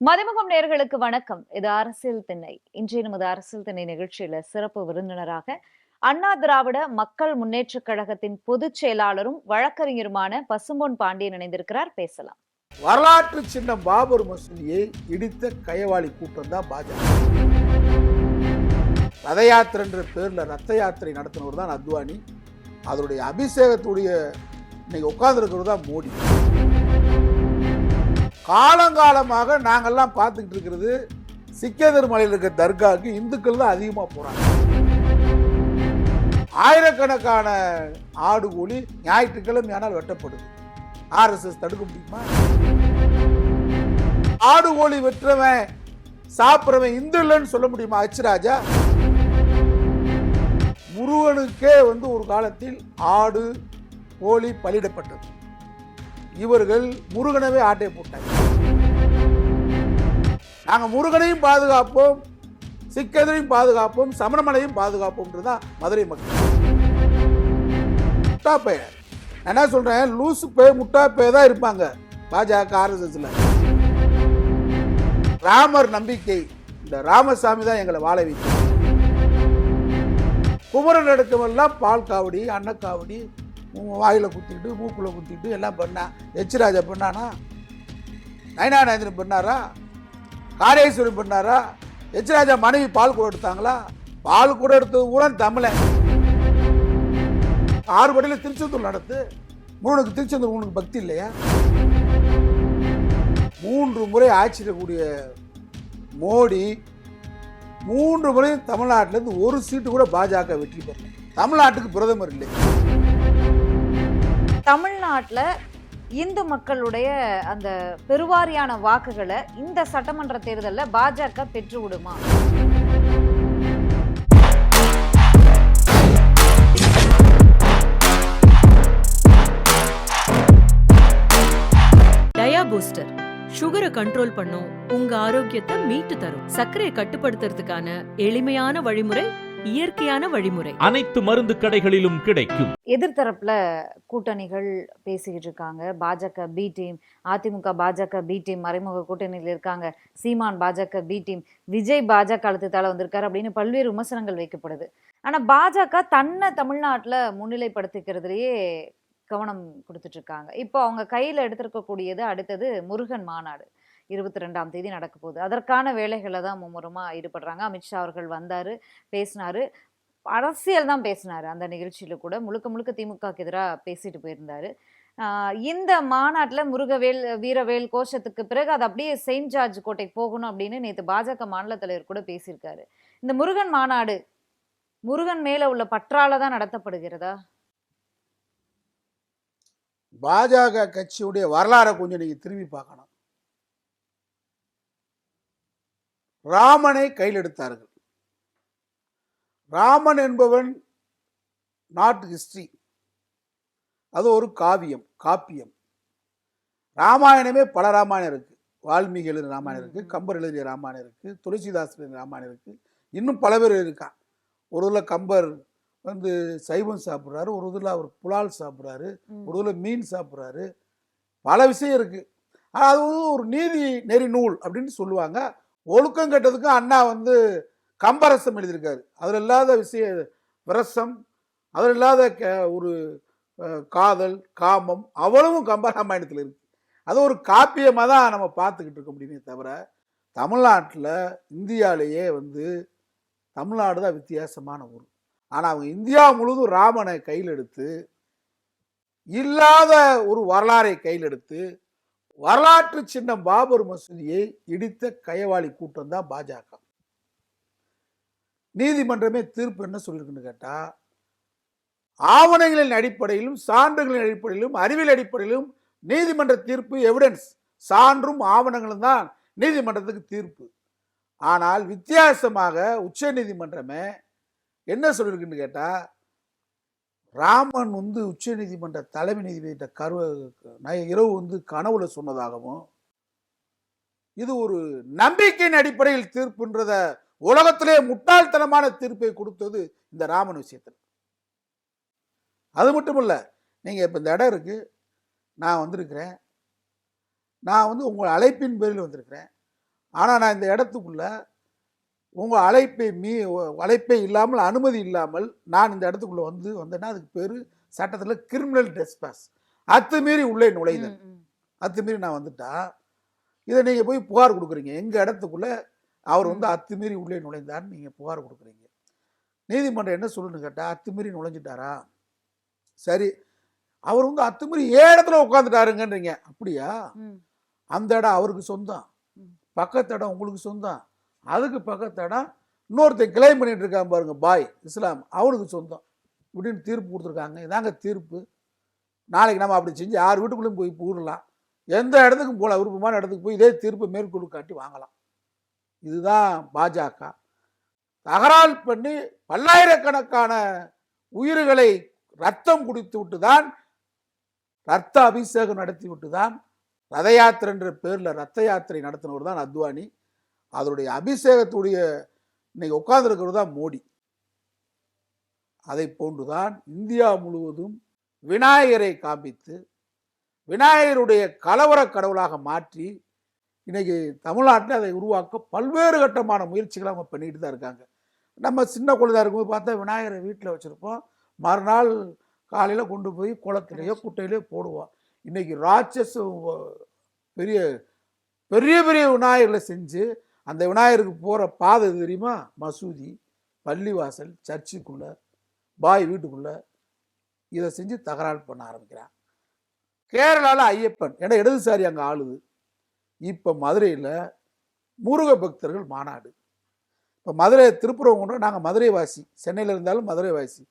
மதிமுகம் நேர்களுக்கு வணக்கம். இது அரசியல் திண்ணை. இன்றைய நமது அரசியல் திண்ணை நிகழ்ச்சியில சிறப்பு விருந்தினராக அண்ணா திராவிட மக்கள் முன்னேற்ற கழகத்தின் பொதுச் செயலாளரும் வழக்கறிஞருமான பசும்பொன் பாண்டியன் இணைந்திருக்கிறார். பேசலாம். வரலாற்று சின்னம் பாபர் மசூதியை இடித்த கயவாளி கூட்டம் தான் பாஜக. ரத யாத்திரைன்ற பேர்ல ரத்த யாத்திரை நடத்தினவர் தான் அத்வானி. அதனுடைய அபிஷேகத்துடைய இன்னைக்கு உட்கார்ந்துருக்கிறது தான் மோடி. காலங்காலமாக நாங்கள்லாம் பார்த்துக்கிட்டு இருக்கிறது சிக்கேதர் மலையில் இருக்க தர்காவுக்கு இந்துக்கள் தான் அதிகமாக போகிறாங்க ஆயிரக்கணக்கான ஆடு கூலி ஞாயிற்றுக்கிழமை ஆனால் வெட்டப்படுது. ஆர்எஸ்எஸ் தடுக்க முடியுமா? ஆடு கோழி வெட்டுறவன் சாப்பிட்றவன் இந்து இல்லைன்னு சொல்ல முடியுமா அச்சுராஜா? முருகனுக்கே வந்து ஒரு காலத்தில் ஆடு கோழி பலியிடப்பட்டது. இவர்கள் முருகனவே ஆட்டை போட்டாங்க. நாங்கள் முருகனையும் பாதுகாப்போம் சிக்கதையும் பாதுகாப்போம் சமணமலையும் பாதுகாப்போம்ன்றதுதான் மதுரை மக்கள். முட்டா பெயர் என்ன சொல்கிறேன் லூசு பே முட்டா பே தான் இருப்பாங்க பாஜக ஆர்எஸ்எஸ்ல ராமர் நம்பிக்கை. இந்த ராமசாமி தான் எங்களை வாழ வைக்கும் குமரன் அடுக்கமெல்லாம் பால் காவடி அன்னக்காவடி வாயில் குத்திக்கிட்டு மூக்கில் குத்திக்கிட்டு எல்லாம் பண்ணா எச்ராஜா பண்ணானா? நயனாநாயந்திரன் பண்ணாரா? காரேஸ்வரி பண்ணாரா? எச்ராஜா மனைவி பால் கூட எடுத்தாங்களா? பால் கூட எடுத்தது கூட தமிழன் ஆறு படியில் திருச்செந்தூர் நடத்து. மூணுக்கு திருச்செந்தூர் உனக்கு பக்தி இல்லையா? மூன்று முறை ஆட்சியிடக்கூடிய மோடி மூன்று முறையும் தமிழ்நாட்டிலேருந்து ஒரு சீட்டு கூட பாஜக வெற்றி பெறல. தமிழ்நாட்டுக்கு பிரதமர் இல்லை. தமிழ்நாட்டில் இந்து மக்களுடைய அந்த பெருவாரியான வாக்குகளை இந்த சட்டமன்ற தேர்தலில் பாஜக பெற்று விடுமா? டயா பூஸ்டர். சுகரை கண்ட்ரோல் பண்ணும் உங்க ஆரோக்கியத்தை மீட்டு தரும். சர்க்கரையை கட்டுப்படுத்துறதுக்கான எளிமையான வழிமுறை இயற்கையான வழிமுறை. அனைத்து மருந்து கடைகளிலும் கிடைக்கும். எதிர்த்தரப்புல கூட்டணிகள் பேசிக்கிட்டு இருக்காங்க. பாஜக B team AIADMK BJP B team மறைமுக கூட்டணியில் இருக்காங்க. சீமான் பாஜக பி டீம் விஜய் பாஜக அழுத்தத்தால வந்திருக்காரு அப்படின்னு பல்வேறு விமர்சனங்கள் வைக்கப்படுது. ஆனா பாஜக தன்னை தமிழ்நாட்டுல முன்னிலைப்படுத்திக்கிறதுலயே கவனம் கொடுத்துட்டு இருக்காங்க. இப்போ அவங்க கையில எடுத்திருக்கக்கூடியது அடுத்தது முருகன் மாநாடு. இருபத்தி ரெண்டாம் தேதி நடக்க போகுது. அதற்கான வேலைகளை தான் மும்முரமாக ஈடுபடுறாங்க. அமித்ஷா அவர்கள் வந்தார் பேசினார். அரசியல் தான் பேசினார். அந்த நிகழ்ச்சியில் கூட முழுக்க முழுக்க திமுகக்கு எதிராக பேசிட்டு போயிருந்தார். இந்த மாநாட்டில் முருகவேல் வீரவேல் கோஷத்துக்கு பிறகு அது அப்படியே செயின்ட் ஜார்ஜ் கோட்டைக்கு போகணும் அப்படின்னு நேற்று பாஜக மாநில தலைவர் கூட பேசியிருக்காரு. இந்த முருகன் மாநாடு முருகன் மேல உள்ள பற்றால தான் நடத்தப்படுகிறதா? பாஜக கட்சியுடைய வரலாறை கொஞ்சம் நீங்கள் திரும்பி பார்க்கணும். ராமனை கையில் எடுத்தார்கள் ராமன் என்பவன் நாட் ஹிஸ்டரி அது ஒரு காவியம் காப்பியம். ராமாயணமே பல ராமாயணம் இருக்கு. வால்மீகி எழுதின ராமாயணம் இருக்கு ம். கம்பர் எழுதிய ராமாயணம் இருக்கு துளசிதாஸ் எழுதின ராமாயணம் இருக்கு. இன்னும் பல பேர் இருக்கான் ஒரு இதில் கம்பர் வந்து சைவம் சாப்பிட்றாரு ஒரு இதில் அவர் புலால் சாப்பிட்றாரு ஒரு இதில் மீன் சாப்பிட்றாரு. பல விஷயம் இருக்கு. ஆனா, அது ஒரு நீதி நெறி நூல் அப்படின்னு சொல்லுவாங்க. ஒழுக்கம் கெட்டதுக்கும் அண்ணா வந்து கம்பரசம் எழுதியிருக்காரு. அதில் இல்லாத விஷய விரசம் அதில் இல்லாத க- ஒரு காதல் காமம் அவ்வளவும் கம்பராமாயணத்தில் இருக்கு. அது ஒரு காப்பியமாக தான் நம்ம பார்த்துக்கிட்டு இருக்க முடியுமே தவிர தமிழ்நாட்டில் இந்தியாவிலேயே வந்து தமிழ்நாடு தான் வித்தியாசமான ஊர். ஆனால் அவங்க இந்தியா முழுவதும் ராமனை கையில் எடுத்து இல்லாத ஒரு வரலாறை கையில் எடுத்து வரலாற்று சின்னம் பாபர் மசூதியை இடித்த கயவாளி கூட்டம் தான் பாஜக. நீதிமன்றமே தீர்ப்பு என்ன சொல்லியிருக்குன்னு கேட்டா ஆவணங்களின் அடிப்படையிலும் சான்றுகளின் அடிப்படையிலும் அறிவியல் அடிப்படையிலும் நீதிமன்ற தீர்ப்பு எவிடன்ஸ் சான்றும் ஆவணங்களும் தான் நீதிமன்றத்துக்கு தீர்ப்பு. ஆனால் வித்தியாசமாக உச்ச நீதிமன்றமே என்ன சொல்லியிருக்குன்னு கேட்டால் ராமன் வந்து உச்ச நீதிமன்ற தலைமை நீதிபதியிட்ட கரு இரவு வந்து கனவுல சொன்னதாகவும் இது ஒரு நம்பிக்கையின் அடிப்படையில் தீர்ப்புன்றத உலகத்திலே முட்டாள்தனமான தீர்ப்பை கொடுத்தது இந்த ராமன் விஷயத்தில். அது மட்டும் இல்லை நீங்கள் இப்போ இந்த இடம் இருக்கு நான் வந்திருக்கிறேன் நான் வந்து உங்கள் அழைப்பின் பேரில் வந்திருக்கிறேன் ஆனால் நான் இந்த இடத்துக்குள்ளே உங்கள் அழைப்பை மீ அழைப்பை இல்லாமல் அனுமதி இல்லாமல் நான் இந்த இடத்துக்குள்ள வந்து வந்தேன்னா அதுக்கு பேர் சட்டத்தில் கிரிமினல் டெஸ்பாஸ் அத்துமீறி உள்ளே நுழைதல். அத்துமீறி நான் வந்துட்டா இதை நீங்கள் போய் புகார் கொடுக்குறீங்க. எங்கள் இடத்துக்குள்ள அவர் வந்து அத்துமீறி உள்ளே நுழைந்தார்னு நீங்கள் புகார் கொடுக்குறீங்க. நீதிமன்றம் என்ன சொல்லணும்னு கேட்டால் அத்துமீறி நுழைஞ்சிட்டாரா? சரி அவர் வந்து அத்துமீறி ஏ இடத்துல உட்காந்துட்டாருங்கன்றீங்க அப்படியா. அந்த இடம் அவருக்கு சொந்தம். பக்கத்து இடம் உங்களுக்கு சொந்தம். அதுக்கு பக்கத்தடா இன்னொருத்தன் கிளைம் பண்ணிட்டு இருக்கான் பாருங்க பாய் இஸ்லாம் அவனுக்கு சொந்தம். இப்படின்னு தீர்ப்பு கொடுத்துருக்காங்க. இதாங்க தீர்ப்பு. நாளைக்கு நம்ம அப்படி செஞ்சு யார் வீட்டுக்குள்ளேயும் போய் பூடலாம் எந்த இடத்துக்கும் போகலாம் விருப்பமான இடத்துக்கு போய் இதே தீர்ப்பை மேற்கொண்டு காட்டி வாங்கலாம். இதுதான் பாஜக. தகராறு பண்ணி பல்லாயிரக்கணக்கான உயிர்களை ரத்தம் குடித்து விட்டு தான் ரத்த அபிஷேகம் நடத்தி விட்டு தான் ரத யாத்திரைன்ற பேரில் ரத்த யாத்திரை நடத்தினவர் தான் அத்வானி. அதனுடைய அபிஷேகத்துடைய இன்னைக்கு உட்கார்ந்துருக்கிறது தான் மோடி. அதை போன்றுதான் இந்தியா முழுவதும் விநாயகரை காண்பித்து விநாயகருடைய கலவர கடவுளாக மாற்றி இன்னைக்கு தமிழ்நாட்டில் அதை உருவாக்க பல்வேறு கட்டமான முயற்சிகளை அவங்க பண்ணிட்டு தான் இருக்காங்க. நம்ம சின்ன குழந்தை இருக்கும்போது பார்த்தா விநாயகரை வீட்டில் வச்சுருப்போம். மறுநாள் காலையில் கொண்டு போய் குளத்துலையோ குட்டையிலையோ போடுவோம். இன்னைக்கு ராட்சஸ் பெரிய பெரிய பெரிய விநாயகர்களை செஞ்சு அந்த விநாயகருக்கு போகிற பாதை தெரியுமா? மசூதி பள்ளிவாசல் சர்ச்சுக்குள்ள பாய் வீட்டுக்குள்ள இதை செஞ்சு தகராறு பண்ண ஆரம்பிக்கிறான். கேரளாவில் ஐயப்பன் ஏன்னா இடதுசாரி அங்கே ஆளுது. இப்போ மதுரையில் முருக பக்தர்கள் மாநாடு. இப்போ மதுரை திருப்புறவங்குன்றம் நாங்கள் மதுரை வாசி சென்னையில் இருந்தாலும் மதுரை வாசி.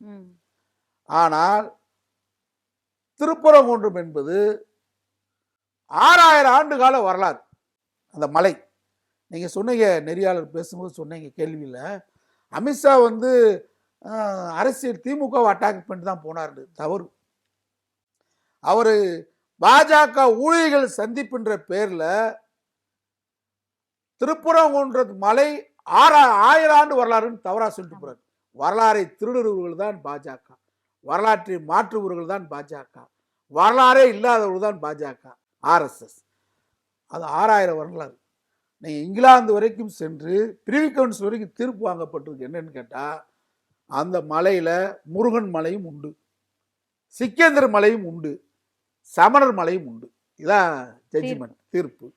ஆனால் திருப்பரங்குன்றம் என்பது ஆறாயிரம் ஆண்டு கால வரலாறு. அந்த மலை. நீங்கள் சொன்னீங்க நெறியாளர் பேசும்போது சொன்னீங்க கேள்வியில். அமித்ஷா வந்து அரசியல் திமுகவை அட்டாக் பண்ணிட்டு தான் போனார் தவறு. அவர் பாஜக ஊழியர்கள் சந்திப்புன்ற பேரில் திருப்புறங்குன்றது மலை ஆறா ஆயிரம் ஆண்டு வரலாறுன்னு தவறாக சொல்லிட்டு போகிறார் வரலாறை திருடுறவர்கள் தான் பாஜக. வரலாற்றை மாற்றுபவர்கள் தான் பாஜக. வரலாறே இல்லாதவர்கள் தான் பாஜக. ஆர்எஸ்எஸ் அது ஆறாயிரம் வரலாறு. நீங்கள் இங்கிலாந்து வரைக்கும் சென்று பிரிவி கவுன்சில் வரைக்கும் தீர்ப்பு வாங்கப்பட்டிருக்கு. என்னன்னு கேட்டால் அந்த மலையில் முருகன் மலையும் உண்டு சிக்கேந்தர் மலையும் உண்டு சமணர் மலையும் உண்டு. இதான் ஜட்ஜ்மெண்ட் தீர்ப்பு.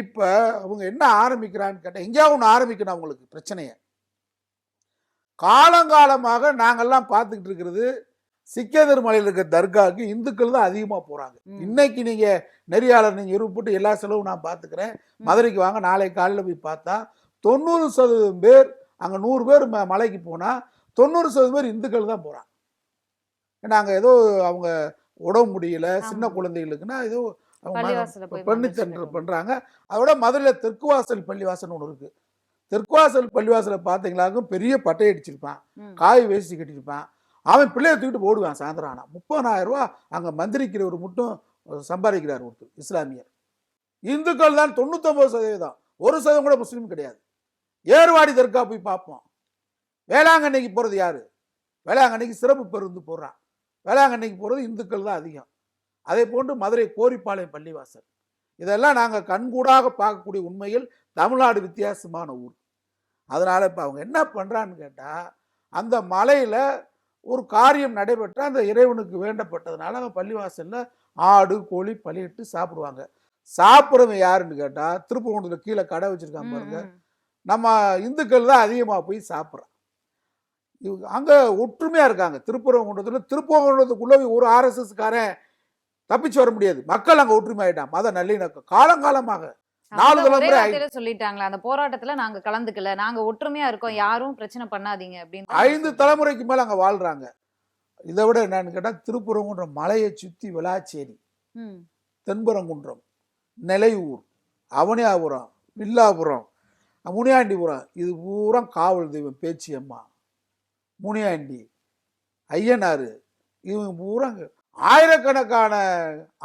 இப்போ அவங்க என்ன ஆரம்பிக்கிறான்னு கேட்டால் எங்கேயாவது ஒன்று ஆரம்பிக்கணும் அவங்களுக்கு பிரச்சனையை. காலங்காலமாக நாங்கெல்லாம் பார்த்துக்கிட்டு இருக்கிறது சிக்கேதர் மலையில் இருக்க தர்காவுக்கு இந்துக்கள் தான் அதிகமாக போகிறாங்க. இன்னைக்கு நீங்கள் நெறியாளர் நீங்கள் இருப்பிட்டு எல்லா செலவும் நான் பார்த்துக்கிறேன். மதுரைக்கு வாங்க நாளை காலையில் போய் பார்த்தா தொண்ணூறு சதவீதம் பேர் அங்கே நூறு பேர் ம- மலைக்கு போனால் தொண்ணூறு சதவீதம் பேர் இந்துக்கள் தான் போகிறாங்க ஏன்னா அங்கே ஏதோ அவங்க உடம்பு முடியல சின்ன. குழந்தைகளுக்குன்னா ஏதோ பெண்ணு சென்று வருவாங்க. பண்றாங்க அதோட மதுரையில் தெற்குவாசல் பள்ளிவாசல் ஒன்று இருக்கு தெற்குவாசல் பள்ளிவாசலை பார்த்தீங்களாக்கும் பெரிய பட்டை அடிச்சிருப்பான். காய் வேஷ்டி கட்டியிருப்பான் அவன் பிள்ளையை தூக்கிட்டு ஓடுவான் சாயந்தரம் ஆனால் முப்பதாயிரம் ரூபா அங்கே மந்திரிக்கிறவர் மட்டும் சம்பாதிக்கிறார் ஒருத்தர் இஸ்லாமியர். இந்துக்கள் தான் தொண்ணூத்தொம்பது சதவீதம். ஒரு சதவீதம் கூட முஸ்லீம் கிடையாது. ஏர்வாடி தர்கா போய் பார்ப்போம். வேளாங்கண்ணிக்கு போகிறது யார்? வேளாங்கண்ணிக்கு சிறப்பு பேருந்து போடுறான். வேளாங்கண்ணிக்கு போகிறது இந்துக்கள் தான் அதிகம். அதே போன்று மதுரை கோரிப்பாளையம் பள்ளிவாசல். இதெல்லாம் நாங்கள் கண்கூடாக பார்க்கக்கூடிய உண்மையில் தமிழ்நாடு வித்தியாசமான ஊர். அதனால் இப்போ அவங்க என்ன பண்ணுறான்னு கேட்டால் அந்த மலையில் ஒரு காரியம் நடைபெற்ற அந்த இறைவனுக்கு வேண்டப்பட்டதுனால அவங்க பள்ளிவாசலில் ஆடு கோழி பலியிட்டு சாப்பிடுவாங்க. சாப்பிட்றவன் யாருன்னு கேட்டால் திருப்பூரத்தில் கீழே கடை வச்சுருக்காங்க பாருங்க. நம்ம இந்துக்கள் தான் அதிகமாக போய் சாப்பிட்றோம் இவங்க அங்கே ஒற்றுமையாக இருக்காங்க. திருப்பரங்குன்றத்தில் திருப்பரங்குன்றத்துக்குள்ளே ஒரு ஆர்எஸ்எஸ்காரன் தப்பிச்சு வர முடியாது. மக்கள் அங்கே ஒற்றுமையாயிட்டான். மத நல்லிணக்கம். காலங்காலமாக நாலு தலைமுறை சொல்லிட்டாங்களா அந்த போராட்டத்துல நாங்க கலந்துக்கல. நாங்க ஒற்றுமையா இருக்கோம். யாரும் பிரச்சனை பண்ணாதீங்க அப்படின்னு ஐந்து தலைமுறைக்கு மேலே அங்கே வாழ்கிறாங்க இதை விட என்னன்னு கேட்டால் திருப்பரங்குன்றம் மலையை சுற்றி விளாச்சேரி ம். தென்பரங்குன்றம் நிலையூர் அவனியாபுரம் வில்லாபுரம் முனியாண்டிபுரம். இது பூரா காவல் தெய்வம் பேச்சியம்மா முனியாண்டி ஐயனார் இவங்க பூரா ஆயிரக்கணக்கான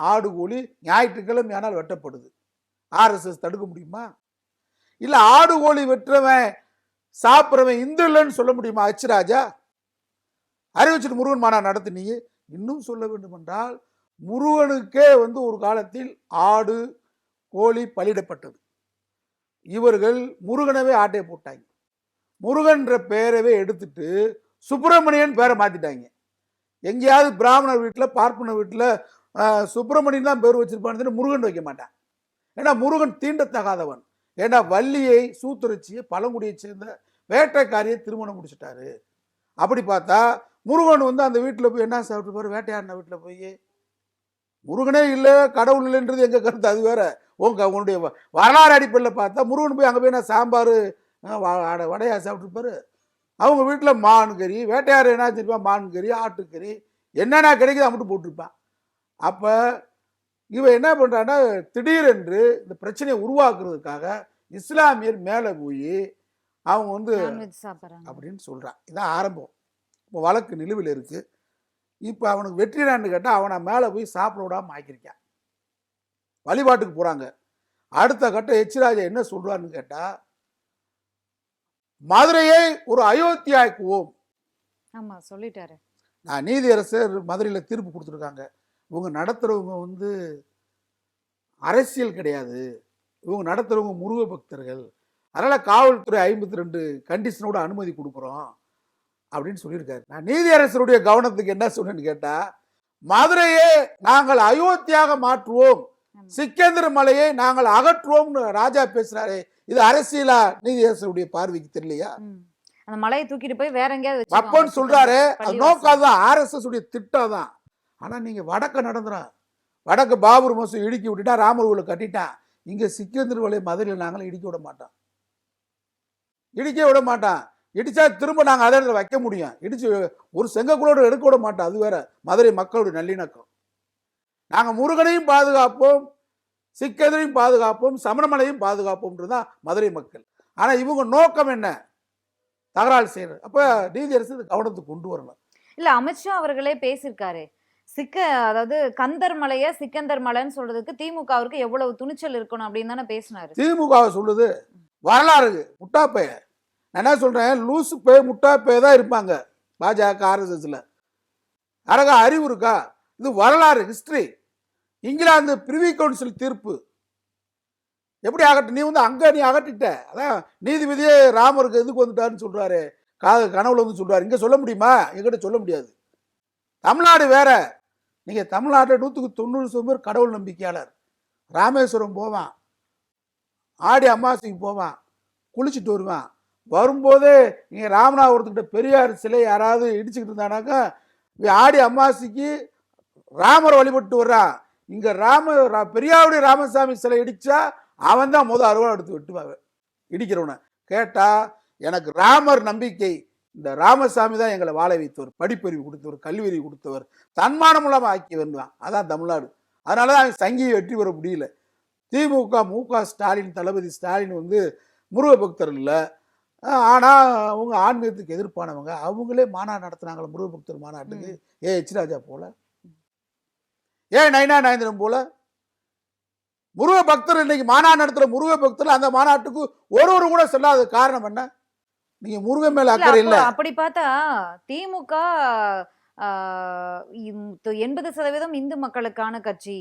ஆடு கோழி ஞாயிற்றுக்கிழமை ஆனால் வெட்டப்படுது. ஆர்எஸ்எஸ் தடுக்க முடியுமா? இல்லை ஆடு கோழி வெட்டுறவன் சாப்பிட்றவன் இந்து இல்லைன்னு சொல்ல முடியுமா அச்சுராஜா? அறிவிச்சிட்டு முருகன் மாநாடு நடத்தினீங்க. இன்னும் சொல்ல வேண்டும் என்றால் முருகனுக்கே வந்து ஒரு காலத்தில் ஆடு கோழி பலியிடப்பட்டது. இவர்கள் முருகனவே ஆட்டையை போட்டாங்க. முருகன்ற பெயரவே எடுத்துட்டு சுப்பிரமணியன் பேரை மாற்றிட்டாங்க எங்கேயாவது பிராமணர் வீட்டில் பார்ப்பன வீட்டில் சுப்பிரமணியன் தான் பேர் வச்சிருப்பான்னு முருகன் வைக்க மாட்டான். ஏன்னா முருகன் தீண்டத்தகாதவன். ஏன்னா வள்ளியை சூத்துரைச்சியை பழங்குடியை சேர்ந்த வேட்டைக்காரியை திருமணம் முடிச்சிட்டாரு. அப்படி பார்த்தா முருகன் வந்து அந்த வீட்டில் போய் என்ன சாப்பிட்டு பாரு வேட்டையாடின வீட்டில் போய் முருகனே இல்லை கடவுள் இல்லைன்றது எங்கள் கருத்து? அது வேற. உங்க உன்னுடைய வ- வரலாறு அடிப்படையில் பார்த்தா முருகன் போய் அங்கே போய் என்ன சாம்பார் வடையா சாப்பிட்டுருப்பாரு. அவங்க வீட்டில் மான் கறி வேட்டையார் என்ன வச்சிருப்பான் மான் கறி ஆட்டுக்கறி என்னென்ன கிடைக்குது அதை மட்டும் போட்டிருப்பான். அப்போ இவன் என்ன பண்ணுறான்னா திடீரென்று இந்த பிரச்சனையை உருவாக்குறதுக்காக இஸ்லாமியர் மேலே போய் அவங்க வந்து அப்படின்னு சொல்கிறான் இதான் ஆரம்பம். இப்போ வழக்கு நிலுவையில் இருக்குது இப்போ அவனுக்கு வெற்றிடான்னு கேட்டால் அவனை மேலே போய் சாப்பிட விடாம ஆக்கியிருக்கான். வழிபாட்டுக்கு போகிறாங்க அடுத்த கட்டம் எச்ராஜா என்ன சொல்றான்னு கேட்டால் மதுரையை ஒரு அயோத்தியாக்குவோம் ஆமா சொல்லிட்டாரு. நான் நீதியரசர் மதுரையில் தீர்ப்பு கொடுத்துருக்காங்க. இவங்க நடத்துகிறவங்க வந்து அரசியல் கிடையாது. இவங்க நடத்துகிறவங்க முருக பக்தர்கள். அதனால் காவல்துறை ஐம்பத்தி ரெண்டு கண்டிஷனோட அனுமதி கொடுக்குறோம் அப்படின்னு சொல்லியிருக்காரு. நான் நீதியரசருடைய கவனத்துக்கு என்ன சொன்னேன்னு கேட்டால் மதுரையை நாங்கள் அயோத்தியாக மாற்றுவோம். சிக்கந்தர் மலையை நாங்கள் அகற்றுவோம்னு ராஜா பேசுறாரே. இது அரசியலா நீதியரசருடைய பார்வைக்கு தெரியலையா. அந்த மலையை தூக்கிட்டு போய் வேற எங்கேயாவது அப்பன்னு. சொல்றாரு. அது. நோக்கம் தான். ஆர்எஸ்எஸ் உடைய திட்டம் தான். ஆனா நீங்க வடக்க நடந்துடும் வடக்கு பாபர் மசூதி இடுக்கி விட்டுட்டா ராமர் கோயிலை கட்டிட்டான் இங்க சிக்கந்தர் வலை மதுரையில் நாங்களும் இடிக்க விட மாட்டோம். இடிக்க விட மாட்டான் இடிச்சா திரும்ப நாங்க அதே இடத்துல வைக்க முடியும். இடிச்சு ஒரு செங்கக்குளோடு எடுக்க விட மாட்டோம். அது வேற. மதுரை மக்களுடைய நல்லிணக்கம். நாங்க முருகனையும் பாதுகாப்போம் சிக்கந்தரையும் பாதுகாப்போம் சமணமலையும் பாதுகாப்போம்ன்றது தான் மதுரை மக்கள். ஆனா இவங்க நோக்கம் என்ன? தகராறு செய்யறது. அப்ப நீதியரசு இது கவனத்துக்கு கொண்டு வரணும். இல்ல அமித்ஷா அவர்களே பேசியிருக்காரு. சிக்க அதாவது கந்தர் மலைய சிக்கந்தர் மலைன்னு சொல்றதுக்கு திமுகவிற்கு எவ்வளவு துணிச்சல் இருக்கணும் அப்படின்னு தானே பேசினாரு. திமுகவை சொல்லுது. வரலாறு முட்டாப்பைய நான் என்ன சொல்றேன் லூசு பே முட்டாப்பைய தான் இருப்பாங்க பாஜக ஆர்எஸ்எஸ்ல அரக அறிவு இருக்கா? இது வரலாறு ஹிஸ்டரி இங்கிலாந்து பிரிவி கவுன்சில் தீர்ப்பு. எப்படி அகட்டு நீ வந்து அங்கே நீ அகட்டிட்ட அதான் நீதிபதியே ராமருக்கு எதுக்கு வந்துட்டாருன்னு சொல்கிறாரு கா கனவுல வந்து சொல்றாரு. இங்கே சொல்ல முடியுமா? எங்கிட்ட சொல்ல முடியாது. தமிழ்நாடு வேற. நீங்கள் தமிழ்நாட்டில் நூற்றுக்கு தொண்ணூறு சதவீதம் பேர் கடவுள் நம்பிக்கையாளர். ராமேஸ்வரம் போவான். ஆடி அமாவாசைக்கு போவான். குளிச்சுட்டு வருவான். வரும்போதே நீங்கள் ராமநாதபுரத்துக்கிட்ட பெரியார் சிலை யாராவது இடிச்சுக்கிட்டு இருந்தானாக்கா ஆடி அமாவாசைக்கு ராமர் வழிபட்டு வர்றான் இங்கே ராம ரா- பெரியாருடைய ராமசாமி சிலை இடித்தா அவன் தான் முதல் அருவாள் எடுத்து வெட்டுவாங்க இடிக்கிறவனை. கேட்டால் எனக்கு ராமர் நம்பிக்கை. இந்த ராமசாமி தான் எங்களை வாழ வைத்தவர் படிப்பறிவு கொடுத்தவர் கல்வியறிவு கொடுத்தவர் தன்மானம் இல்லாமல் ஆக்கி வருவான் அதான் தமிழ்நாடு. அதனால தான் அவன் சங்கியை வெற்றி பெற முடியல. திமுக மு க ஸ்டாலின் தளபதி ஸ்டாலின் வந்து முருக பக்தர் இல்லை. ஆனால் அவங்க ஆன்மீகத்துக்கு எதிர்ப்பானவங்க. அவங்களே மாநாடு நடத்துனாங்களே முருக பக்தர் மாநாட்டுக்கு. ஏ எச் ராஜா போல. ஏன் நைனா நயந்திரன் போல. முருக பக்தர் இன்னைக்கு மாநாடு நடத்துகிற முருக பக்தர் அந்த மாநாட்டுக்கு ஒருவர் கூட செல்லாத காரணம் என்ன? நீங்க முருகன் மேல அக்கறை இல்ல. அப்போ அப்படி பார்த்தா திமுக எண்பது சதவீதம் இந்து மக்களுக்கான கட்சி.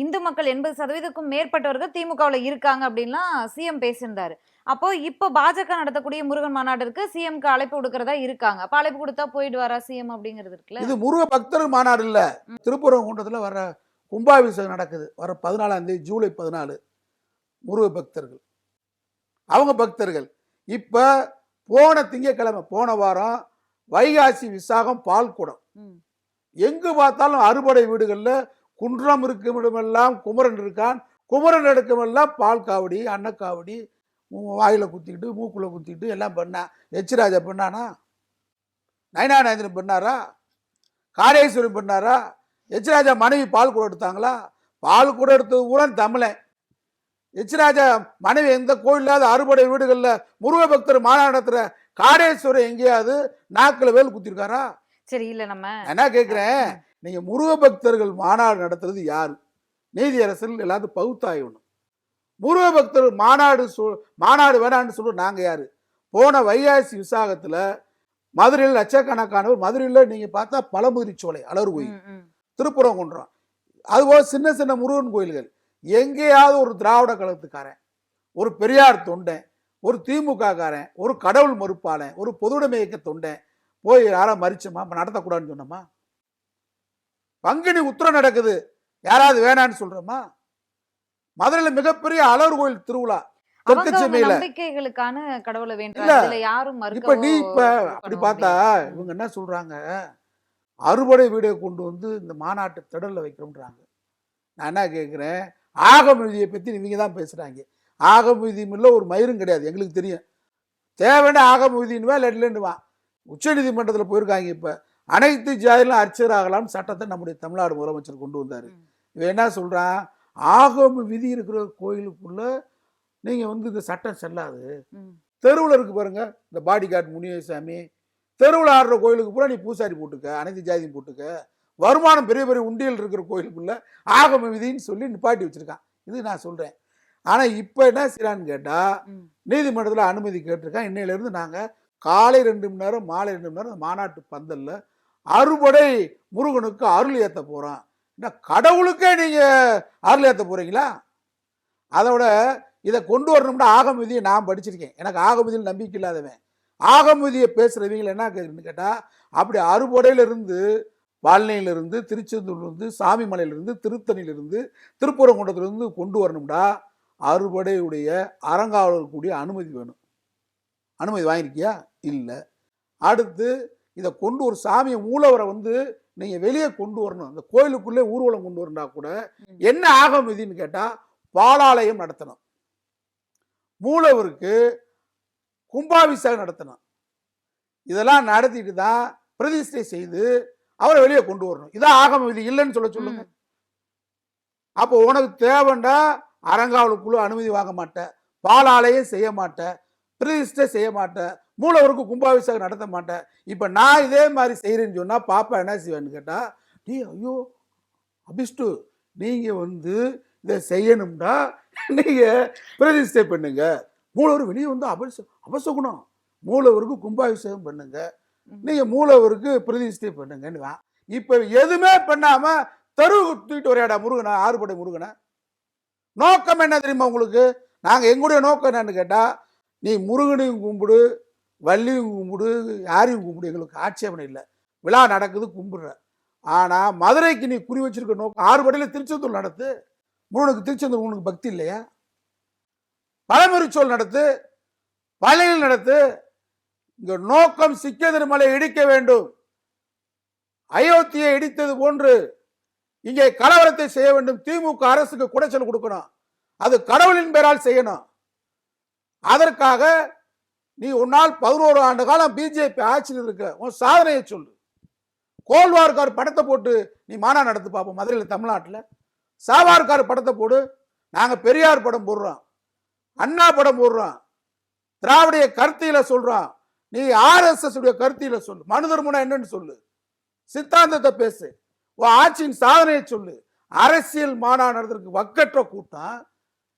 இந்து மக்கள் எண்பது சதவீதத்துக்கும் மேற்பட்டவர்கள் திமுகவுல இருக்காங்க அப்படின்லாம் சிஎம் பேசியிருந்தாரு. அப்போ இப்போ பாஜக நடத்தக்கூடிய முருகன் மாநாட்டிற்கு சிஎம்க்கு அழைப்பு கொடுக்கறதா இருக்காங்க. அப்ப அழைப்பு கொடுத்தா போயிடுவாரா சிஎம் அப்படிங்கிறது இருக்குல்ல? இது முருக பக்தர் மாநாடு இல்ல. திருப்பரங்குன்றத்துல வர கும்பாபிஷேகம் நடக்குது. வர பதினாலாம் தேதி ஜூலை பதினாலு முருக பக்தர்கள். அவங்க பக்தர்கள். இப்ப போன திங்கட்கிழமை போன வாரம் வைகாசி விசாகம் பால்குடம் ம். எங்கு பார்த்தாலும் அறுபடை வீடுகள்ல குன்றம் இருக்கும் இடமெல்லாம் குமரன் இருக்கான். குமரன் எடுக்கமெல்லாம் பால் காவடி அன்னக்காவடி வாயில குத்திக்கிட்டு மூக்குல குத்திக்கிட்டு எல்லாம் பண்ணா. எச்ராஜா பண்ணானா? நயனா நயந்திரன் பண்ணாரா? காரேஸ்வரன் பண்ணாரா? எச்ராஜா மனைவி பால் கூட எடுத்தாங்களா? பால் கூட எடுத்தது பூரா தமிழன். எச்ராஜா மனைவி எந்த கோயிலாத அறுபடை வீடுகளில் முருக பக்தர் மாநாடு நடத்துற காடேஸ்வரர் எங்கேயாவது நாக்கில் வேல் குத்திருக்காரா? சரி இல்ல நம்ம என்ன கேட்குறேன் நீங்க முருக பக்தர்கள் மாநாடு நடத்துறது யாரு? நீதியரசர்கள் எல்லாத்தையும் பகுத்தாயணும் முருக பக்தர் மாநாடு சொல் மாநாடு வேணான்னு சொல்ற நாங்க யாரு? போன வைகாசி விசாகத்துல மதுரையில் லட்சக்கணக்கானவர் மதுரையில் நீங்க பார்த்தா பழமுதிரி சோலை அலர் கோயில் ம், ம். திருப்புறங்குன்றம் அதுபோல் சின்ன சின்ன முருகன் கோயில்கள். எங்கேயாவது ஒரு திராவிட கழகத்துக்காரன் ஒரு பெரியார் தொண்டன் ஒரு திமுக காரன் ஒரு கடவுள் மறுப்பாளன் ஒரு பொதுவுடைமை இயக்க தொண்டன் போய் யாரா மறிச்சோமா? நடத்தக்கூடாதுன்னு சொன்னோமா? பங்குனி உத்திரம் நடக்குது. யாராவது வேணான்னு சொல்றோமா? மதுரையில மிகப்பெரிய அலர் கோயில் திருவிழா அவங்க தெற்கு அவங்க சென்னையில நம்பிக்கைகளுக்கான கடவுளை. வேண்டாம் யாரும் இப்ப நீ இப்ப அப்படி பார்த்தா. இவங்க என்ன சொல்றாங்க? அறுபடை வீடியோ கொண்டு வந்து இந்த மாநாட்டு திடல்ல வைக்கிறோம்ன்றாங்க. நான் என்ன கேட்குறேன் ஆகம விதியை பத்தி இவங்க தான் பேசுறாங்க. ஆகம விதியும் இல்லை ஒரு மயிரும் கிடையாது எங்களுக்கு தெரியும். தேவையான ஆகம விதின்னுவா இல்லைன்னுவா உச்ச நீதிமன்றத்தில் போயிருக்காங்க இப்ப. அனைத்து ஜாதியிலும் அர்ச்சகர் ஆகலாம்னு சட்டத்தை நம்முடைய தமிழ்நாடு முதலமைச்சர் கொண்டு வந்தாரு. இவன் என்ன சொல்றான்? ஆகம விதி இருக்கிற கோயிலுக்குள்ள நீங்க வந்து இந்த சட்டம் செல்லாது. தெருவில் இருக்கு பாருங்க இந்த பாடி கார்டு முனியசாமி. தெருவில் ஆடுற கோயிலுக்கு பூரா நீ பூசாரி போட்டுக்க அனைத்து ஜாதியும் போட்டுக்க. வருமானம் பெரிய பெரிய உண்டியல் இருக்கிற கோயிலுக்குள்ள ஆகம விதின்னு சொல்லி நிப்பாட்டி வச்சிருக்கான். இது நான் சொல்றேன். ஆனா இப்போ என்ன செய்யறான்னு கேட்டா ம். நீதிமன்றத்தில் அனுமதி கேட்டிருக்கான். இன்னையிலேருந்து நாங்கள் காலை ரெண்டு மணி நேரம் மாலை ரெண்டு மணி நேரம் மாநாட்டு பந்தல்ல அறுபடை முருகனுக்கு அருள் ஏற்ற போகிறோம் என்ன கடவுளுக்கே நீங்கள் அருள் ஏற்ற போகிறீங்களா அதோட இதை கொண்டு வரணும்னா ஆகம விதியை நான் படிச்சிருக்கேன். எனக்கு ஆகம விதியில் நம்பிக்கை இல்லாதவன். ஆகம விதியை பேசுகிறவங்க என்ன கேட்குறேன்னு கேட்டால் அப்படி அறுபடையிலிருந்து பழனியிலிருந்து திருச்செந்தூர்லேருந்து சாமிமலையிலிருந்து திருத்தணியிலிருந்து திருப்பரங்குன்றத்திலிருந்து கொண்டு வரணும்டா. அறுபடையுடைய அறங்காவலர்களுடைய அனுமதி வேணும். அனுமதி வாங்கியிருக்கியா? இல்லை. அடுத்து இதை கொண்டு ஒரு சாமியை மூலவரை வந்து நீங்கள் வெளியே கொண்டு வரணும். அந்த கோயிலுக்குள்ளே ஊர்வலம் கொண்டு வரணும்னா கூட. என்ன ஆகம் விதின்னு கேட்டால் பாலாலயம் நடத்தணும். மூலவருக்கு கும்பாபிஷேகம் நடத்தணும். இதெல்லாம் நடத்திட்டு தான் பிரதிஷ்டை செய்து அவரை வெளியே கொண்டு வரணும். இதான் ஆகம விதி. இல்லைன்னு சொல்ல சொல்லுங்க. அப்போ உனக்கு தேவைண்டா அறங்காவலுக்குள்ள அனுமதி வாங்க மாட்டேன் பாலாலயம் செய்ய மாட்டேன் பிரதிஷ்டை செய்ய மாட்டேன் மூலவருக்கு கும்பாபிஷேகம் நடத்த மாட்டேன் இப்போ நான் இதே மாதிரி செய்கிறேன்னு சொன்னால் பாப்பா என்ன செய்வேன்னு கேட்டால் நீ ஐயோ அபிஷ்டு நீங்கள் வந்து இதை செய்யணும்னா நீங்கள் பிரதிஷ்டை பண்ணுங்க. மூலவர் வெளியே வந்து அபச அபசகுணம். மூலவருக்கு கும்பாபிஷேகம் பண்ணுங்க. ம். நீங்கள் மூலவருக்கு பிரதிஷ்டை பண்ணுங்கன்னுவா. இப்போ எதுவுமே பண்ணாமல் தெருவுக்கு தூக்கிட்டு வரையாடா முருகனை ஆறுபடை முருகனை. நோக்கம் என்ன தெரியுமா உங்களுக்கு? நாங்கள் எங்களுடைய நோக்கம் என்னன்னு கேட்டால் நீ முருகனையும் கும்பிடு வள்ளியும் கும்பிடு யாரையும் கும்பிடு. எங்களுக்கு ஆட்சேபனை இல்லை. விழா நடக்குது கும்பிடுற. ஆனால் மதுரைக்கு நீ குறி வச்சிருக்க நோக்கம் ஆறுபடையில் திருச்செந்தூர் நடத்து. முருகனுக்கு திருச்செந்தூர் உனக்கு பக்தி இல்லையா? பழமுறிச்சோல் நடத்து. பழனியில் நடத்து. இந்த நோக்கம் சிக்கதிருமலை இடிக்க வேண்டும். அயோத்தியை இடித்தது போன்று இங்கே கலவரத்தை செய்ய வேண்டும். திமுக அரசுக்கு குடைச்சல் கொடுக்கணும். அது கடவுளின் பெயரால் செய்யணும். அதற்காக நீ உன்னால் பதினோரு ஆண்டு காலம் பிஜேபி ஆட்சியில் இருக்க. உன் சாதனையை சொல்லு. கோல்வார்கார் படத்தை போட்டு நீ மானா நடத்து பார்ப்போம் மதுரையில் தமிழ்நாட்டில். சாவார்கார் படத்தை போடு. நாங்கள் பெரியார் படம் போடுறோம். அண்ணா படம் போடுறோம். திராவிடைய கருத்தியில் சொல்கிறோம் நீ ஆர்எஸ்எஸ் உடைய கருத்தியில சொல்லு. மனு தர்மனா என்னன்னு சொல்லு. சித்தாந்தத்தை பேசு. உன் ஆட்சியின் சாதனையை சொல்லு. அரசியல் மாநாடு நடத்துறதுக்கு வக்கற்ற கூட்டம்.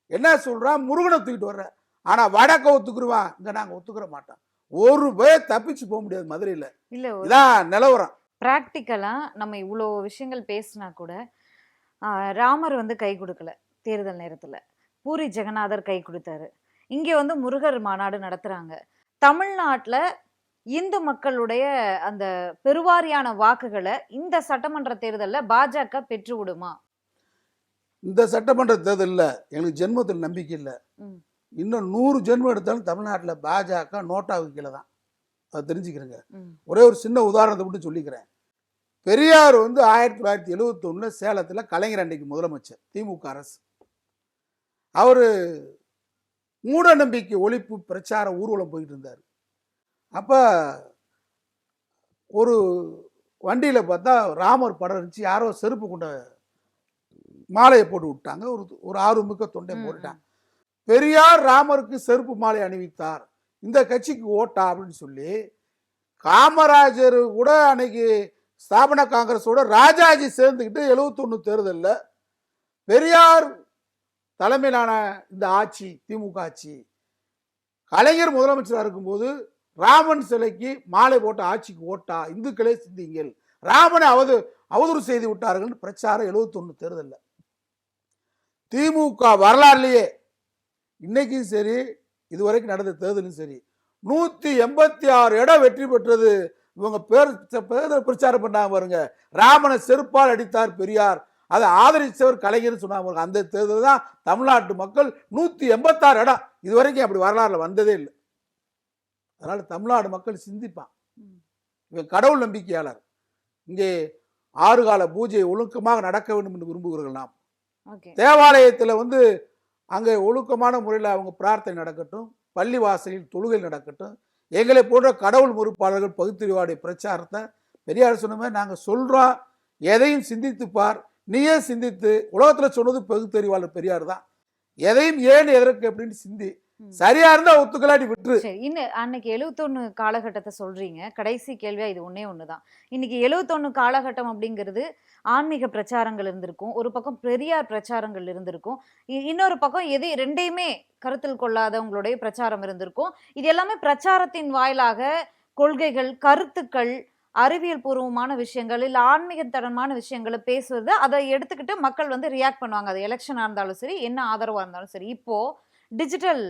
என்ன சொல்றான் முருகனை தூக்கிட்டு வர்ற. ஆனா வடக்க ஒத்துக்குருவான் இங்க நாங்க ஒத்துக்கிற மாட்டோம். ஒரு பேர் தப்பிச்சு போக முடியாது மதுரையில. இல்ல இதான் நிலவரம். ப்ராக்டிக்கலா நம்ம இவ்வளோ விஷயங்கள் பேசினா கூட ராமர் வந்து கை கொடுக்கல தேர்தல் நேரத்துல. பூரி ஜெகநாதர் கை கொடுத்தாரு. இங்க வந்து முருகர் மாநாடு நடத்துறாங்க. தமிழ்நாட்டுல இந்து மக்களுடைய அந்த பெருவாரியான வாக்குகளை இந்த சட்டமன்ற தேர்தல்ல பாஜக பெற்று விடுமா? இந்த சட்டமன்ற தேர்தலில் எங்களுக்கு ஜென்மத்தில் நம்பிக்கை இல்லை. இன்னும் நூறு ஜென்மம் எடுத்தாலும் தமிழ்நாட்டில் பாஜக நோட்டாவுக்கு கீழே தான். அதை தெரிஞ்சுக்கிறேங்க. ஒரே ஒரு சின்ன உதாரணத்தை மட்டும் சொல்லிக்கிறேன். பெரியார் வந்து ஆயிரத்தி தொள்ளாயிரத்தி எழுவத்தொன்னுல சேலத்தில் கலைஞர் அன்னைக்கு முதலமைச்சர் திமுக அரசு. அவர் மூட நம்பிக்கை ஒழிப்பு பிரச்சார ஊர்வலம் போயிட்டு இருந்தார். அப்போ ஒரு வண்டியில் பார்த்தா ராமர் படம் இருந்துச்சு. யாரோ செருப்பு கொண்ட மாலையை போட்டு விட்டாங்க. ஒரு ஒரு ஆர்வமிக்க தொண்டை போட்டுட்டாங்க பெரியார் ராமருக்கு செருப்பு மாலை அணிவித்தார். இந்த கட்சிக்கு ஓட்டா அப்படின்னு சொல்லி காமராஜர் கூட அன்னைக்கு ஸ்தாபன காங்கிரஸோட ராஜாஜி சேர்ந்துக்கிட்டு எழுவத்தொன்னு தேர்தலில் பெரியார் தலைமையிலான இந்த ஆட்சி திமுக ஆட்சி. கலைஞர் முதலமைச்சராக இருக்கும்போது ராமன் சிலைக்கு மாலை போட்ட ஆட்சிக்கு ஓட்டா இந்துக்களே சிந்திங்கள் ராமனை அவது அவதூறு செய்து விட்டார்கள். பிரச்சாரம் எழுபத்தொன்று தேர்தலில். திமுக வரலாறுலேயே இன்னைக்கும் சரி இதுவரைக்கும் நடந்த தேர்தலும் சரி நூற்றி எண்பத்தி ஆறு இடம் வெற்றி பெற்றது. இவங்க பேர் பேர் பிரச்சாரம் பண்ணாங்க பாருங்க. ராமனை செருப்பால் அடித்தார் பெரியார். அதை ஆதரித்தவர் கலைஞர்னு சொன்னாங்க. அந்த தேர்தல் தான் தமிழ்நாட்டு மக்கள் நூற்றி எண்பத்தாறு இடம். இதுவரைக்கும் அப்படி வரலாறுல வந்ததே இல்லை. அதனால தமிழ்நாடு மக்கள் சிந்திப்பான். இவன் கடவுள் நம்பிக்கையாளர். இங்கே ஆறு கால பூஜை ஒழுக்கமாக நடக்க வேண்டும் என்று விரும்புகிறீர்கள் நாம். தேவாலயத்தில் வந்து அங்கே ஒழுக்கமான முறையில் அவங்க பிரார்த்தனை நடக்கட்டும் பள்ளி வாசலில் தொழுகை நடக்கட்டும். எங்களை போன்ற கடவுள் மறுப்பாளர்கள் பகுத்தறிவாடைய பிரச்சாரத்தை பெரியார் சொன்ன மாதிரி நாங்கள் சொல்கிறோம் எதையும் சிந்தித்து பார் நீயே சிந்தித்து உலகத்தில் சொன்னது பகுத்தறிவாளர் பெரியார் தான் எதையும் ஏன் எதற்கு அப்படின்னு சிந்தி. சரியா இருந்தா ஒத்துக்கலாடி விட்டுரு. சரி இன்னும் அன்னைக்கு எழுவத்தொன்னு காலகட்டத்தை சொல்றீங்க. கடைசி கேள்வியா இது ஒண்ணே ஒண்ணுதான். இன்னைக்கு எழுவத்தொன்னு காலகட்டம் அப்படிங்கிறது ஆன்மீக பிரச்சாரங்கள் இருந்திருக்கும் ஒரு பக்கம் பெரியார் பிரச்சாரங்கள் இருந்திருக்கும் இன்னொரு பக்கம் எது ரெண்டையுமே கருத்தில் கொள்ளாதவங்களுடைய பிரச்சாரம் இருந்திருக்கும். இது எல்லாமே பிரச்சாரத்தின் வாயிலாக கொள்கைகள் கருத்துக்கள் அறிவியல் பூர்வமான விஷயங்கள் இல்லை ஆன்மீகத்தனமான விஷயங்களை பேசுவது அதை எடுத்துக்கிட்டு மக்கள் வந்து ரியாக்ட் பண்ணுவாங்க. அது எலெக்ஷனாக இருந்தாலும் சரி என்ன ஆதரவாக இருந்தாலும் சரி. இப்போது டிஜிட்டல்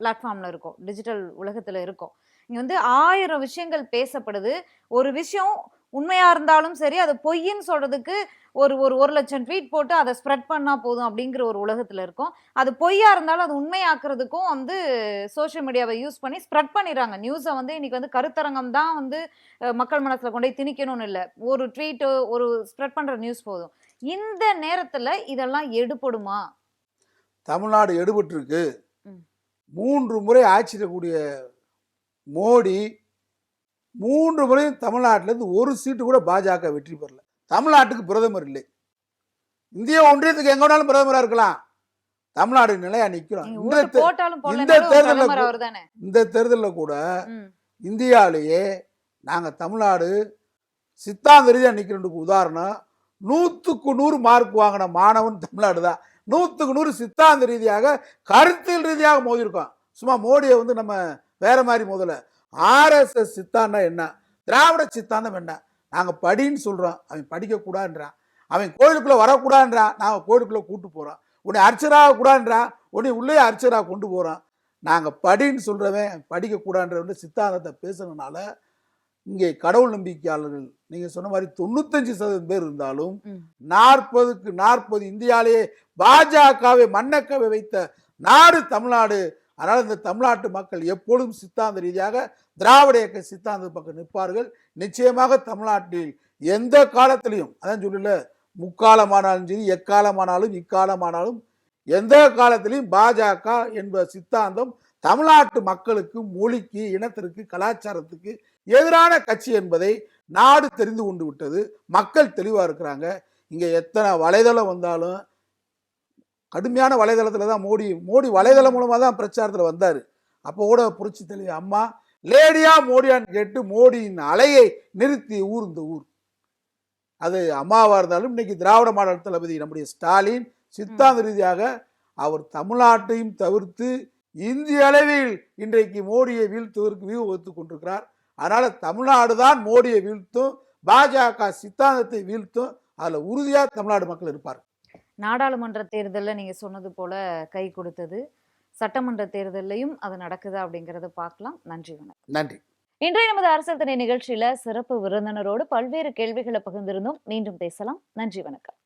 பிளாட்ஃபார்மில் இருக்கும். டிஜிட்டல் உலகத்தில் இருக்கும். இங்கே வந்து ஆயிரம் விஷயங்கள் பேசப்படுது. ஒரு விஷயம் உண்மையா இருந்தாலும் சரி அது பொய்ன்னு சொல்றதுக்கு ஒரு ஒரு ஒரு லட்சம் ட்வீட் போட்டு அதை ஸ்ப்ரெட் பண்ணா போதும் அப்படிங்கிற ஒரு உலகத்துல இருக்கோம். அது பொய்யா இருந்தாலும் அது உண்மையாக்குறதுக்கும் வந்து சோஷியல் மீடியாவை யூஸ் பண்ணி ஸ்ப்ரெட் பண்ணிடுறாங்க. நியூஸை வந்து இன்னைக்கு வந்து கருத்தரங்கம் தான் வந்து மக்கள் மனசுல கொண்டு போய் திணிக்கணும்னு இல்லை. ஒரு ட்வீட் ஒரு ஸ்ப்ரெட் பண்ற நியூஸ் போதும். இந்த நேரத்துல இதெல்லாம் எடுபடுமா? தமிழ்நாடு எடுபட்டிருக்கு. மூன்று முறை ஆட்சியிடக்கூடிய மோடி மூன்று முறையும் தமிழ்நாட்டிலேருந்து ஒரு சீட்டு கூட பாஜக வெற்றி பெறல. தமிழ்நாட்டுக்கு பிரதமர் இல்லை. இந்திய ஒன்றியத்துக்கு எங்க வேணாலும் பிரதமரா இருக்கலாம். தமிழ்நாடு நிலையா நிக்கிறோம். நீங்க இந்த தேர்தல்ல இந்த தேர்தலில் கூட இந்தியாவிலேயே நாங்கள் தமிழ்நாடு சித்தாந்த ரீதியாக நிற்கிறதுக்கு உதாரணம் நூற்றுக்கு நூறு மார்க் வாங்கின மாணவன் தமிழ்நாடு தான். நூற்றுக்கு நூறு சித்தாந்த ரீதியாக கருத்தியல் ரீதியாக மோதிருக்கோம் சும்மா மோடியை வந்து நம்ம வேற மாதிரி முதல்ல ஆர்எஸ்எஸ் சித்தாந்தம் என்ன? திராவிட சித்தாந்தம் என்ன? நாங்கள் படின்னு சொல்கிறோம் அவன் படிக்கக்கூடாதுன்றான் அவன் கோயிலுக்குள்ளே வரக்கூடாதுன்றான் நாங்கள் கோயிலுக்குள்ளே கூட்டு போகிறோம் உன்னை அர்ச்சராக கூடாதுன்றான் உன்னை உள்ளே அர்ச்சராக கொண்டு போகிறோம் நாங்கள் படின்னு சொல்கிறவன் படிக்கக்கூடாதுன்ற சித்தாந்தத்தை பேசுனதுனால இங்கே கடவுள் நம்பிக்கையாளர்கள் நீங்கள் சொன்ன மாதிரி தொண்ணூத்தஞ்சு சதவீதம் பேர் இருந்தாலும். நாற்பதுக்கு நாற்பது இந்தியாவிலேயே பாஜகவை மண்ணக்கவை வைத்த நாடு தமிழ்நாடு அதனால் இந்த தமிழ்நாட்டு மக்கள் எப்பொழுதும் சித்தாந்த ரீதியாக திராவிட இயக்க சித்தாந்த பக்கம் நிற்பார்கள். நிச்சயமாக தமிழ்நாட்டில் எந்த காலத்திலையும் அதான் சொல்லல முக்காலமானாலும் சரி எக்காலமானாலும் இக்காலமானாலும் எந்த காலத்திலையும் பாஜக என்ப சித்தாந்தம் தமிழ்நாட்டு மக்களுக்கு மொழிக்கு இனத்திற்கு கலாச்சாரத்துக்கு எதிரான கட்சி என்பதை நாடு தெரிந்து கொண்டு விட்டது. மக்கள் தெளிவாக இருக்கிறாங்க. இங்கே எத்தனை வலைதளம் வந்தாலும் கடுமையான வலைதளத்தில் தான் மோடி மோடி வலைதளம் மூலமாக தான் பிரச்சாரத்தில் வந்தார். அப்போ கூட புரட்சி தலைவி அம்மா லேடியா மோடியான்னு கேட்டு மோடியின் அலையை நிறுத்தி ஊர் இந்த ஊர். அது அம்மாவாக இருந்தாலும் இன்னைக்கு திராவிட மாடல் தளபதி நம்முடைய ஸ்டாலின் சித்தாந்த ரீதியாக அவர் தமிழ்நாட்டையும் தவிர்த்து இந்திய அளவில் இன்றைக்கு மோடியை வீழ்த்துவதற்கு வியூ வகுத்து கொண்டிருக்கிறார். அதனால தமிழ்நாடு தான் மோடியை வீழ்த்தும் பாஜக சித்தாந்தத்தை வீழ்த்தும் அதில் உறுதியாக தமிழ்நாடு மக்கள் இருப்பார் நாடாளுமன்ற தேர்தல்ல நீங்க சொன்னது போல கை கொடுத்தது. சட்டமன்ற தேர்தல்லையும் அது நடக்குதா அப்படிங்கறத பார்க்கலாம். நன்றி வணக்கம். நன்றி. இன்றைய நமது அரசியல் திணை நிகழ்ச்சியில சிறப்பு விருந்தினரோடு பல்வேறு கேள்விகளை பகிர்ந்திருந்தோம். மீண்டும் பேசலாம். நன்றி வணக்கம்.